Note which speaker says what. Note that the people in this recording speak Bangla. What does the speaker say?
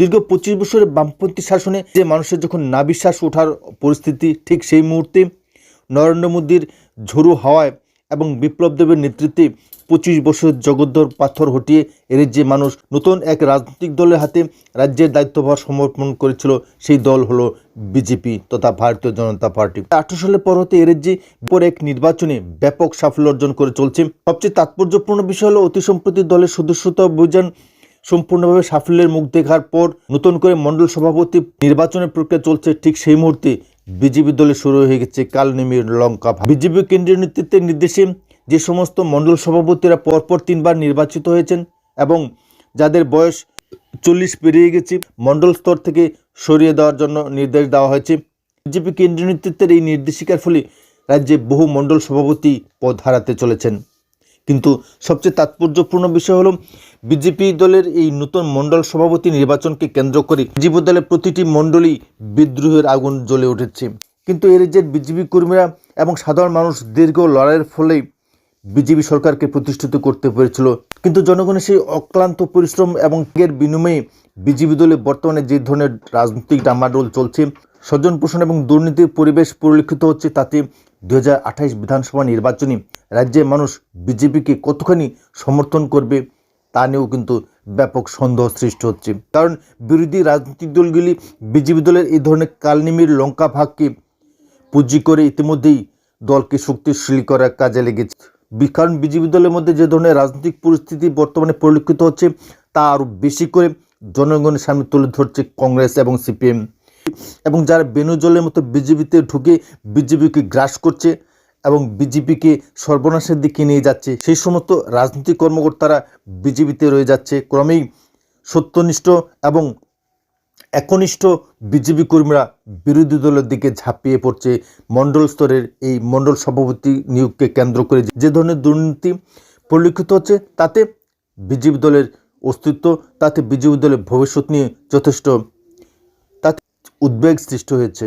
Speaker 1: দীর্ঘ পঁচিশ বছরের বামপন্থী শাসনে যে মানুষের যখন নাবিশ্বাস ওঠার পরিস্থিতি, ঠিক সেই মুহূর্তে নরেন্দ্র মোদীর ঝোড়ো হাওয়ায় এবং বিপ্লব দেবের নেতৃত্বে পঁচিশ বছরের জগদ্দর পাথর হটিয়ে এর যে মানুষ নতুন এক রাজনৈতিক দলের হাতে রাজ্যের দায়িত্বভার সমর্পণ করেছিল, সেই দল হলো বিজেপি তথা ভারতীয় জনতা পার্টি। আঠারো সালের পর হতে এর যে পর এক নির্বাচনে ব্যাপক সাফল্য অর্জন করে চলছে। সবচেয়ে তাৎপর্যপূর্ণ বিষয় হলো অতি সম্প্রতি দলের সদস্যতা অভিযান সম্পূর্ণভাবে সাফল্যের মুখ দেখার পর নতুন করে মণ্ডল সভাপতি নির্বাচনের প্রক্রিয়া চলছে ঠিক সেই মুহূর্তে বিজেপি দলে শুরু হয়ে গেছে কাল নেমের লঙ্কা বিজেপি কেন্দ্রীয় নেতৃত্বের নির্দেশে যে সমস্ত মণ্ডল সভাপতিরা পরপর তিনবার নির্বাচিত হয়েছেন এবং যাদের বয়স চল্লিশ পেরিয়ে গেছে, মণ্ডল স্তর থেকে সরিয়ে দেওয়ার জন্য নির্দেশ দেওয়া হয়েছে। বিজেপি কেন্দ্রীয় নেতৃত্বের এই নির্দেশিকার ফলে রাজ্যে বহু মণ্ডল সভাপতি পদ হারাতে চলেছেন। কিন্তু সবচেয়ে তাৎপর্যপূর্ণ বিষয় হলো বিজেপি দলের এই নতুন মণ্ডল সভাপতি নির্বাচনকে কেন্দ্র করে বিজেপি দলের প্রতিটি মণ্ডলই বিদ্রোহের আগুন জ্বলে উঠেছে। কিন্তু এর যে বিজেপি কর্মীরা এবং সাধারণ মানুষ দীর্ঘ লড়াইয়ের ফলে বিজেপি সরকারকে প্রতিষ্ঠিত করতে পেরেছিল। কিন্তু জনগণের সেই অক্লান্ত পরিশ্রম এবং এর বিনিময়ে বিজেপি দলে বর্তমানে যে ধরনের রাজনৈতিক ডামাডোল চলছে স্বজন পোষণ এবং দুর্নীতির পরিবেশ পরিলক্ষিত হচ্ছে তাতে। দু বিধানসভা নির্বাচনে রাজ্যের মানুষ বিজেপিকে কতখানি সমর্থন করবে তা নিয়েও কিন্তু ব্যাপক সন্দেহ সৃষ্টি হচ্ছে। কারণ বিরোধী রাজনৈতিক দলগুলি বিজেপি দলের এই ধরনের কালনিমির লঙ্কা ভাগকে পুঁজি করে ইতিমধ্যেই দলকে শক্তিশালী করার কাজে লেগেছে। কারণ বিজেপি দলের মধ্যে যে ধরনের রাজনৈতিক পরিস্থিতি বর্তমানে পরিলক্ষিত হচ্ছে তা আরও বেশি করে জনগণের সামনে তুলে ধরছে কংগ্রেস এবং সিপিএম। এবং যারা বেনুজলের মতো বিজেপিতে ঢুকে বিজেপিকে গ্রাস করছে এবং বিজেপিকে সর্বনাশের দিকে নিয়ে যাচ্ছে, সেই সমস্ত রাজনৈতিক কর্মকর্তারা বিজেপিতে রয়ে যাচ্ছে। ক্রমেই সত্যনিষ্ঠ এবং একনিষ্ঠ বিজেপি কর্মীরা বিরোধী দলের দিকে ঝাঁপিয়ে পড়ছে। মণ্ডল স্তরের এই মণ্ডল সভাপতি নিয়োগকে কেন্দ্র করে যে ধরনের দুর্নীতি পরিলক্ষিত হচ্ছে, তাতে বিজেপি দলের অস্তিত্ব, তাতে বিজেপি দলের ভবিষ্যৎ নিয়ে যথেষ্ট উদ্বেগ সৃষ্টি হয়েছে।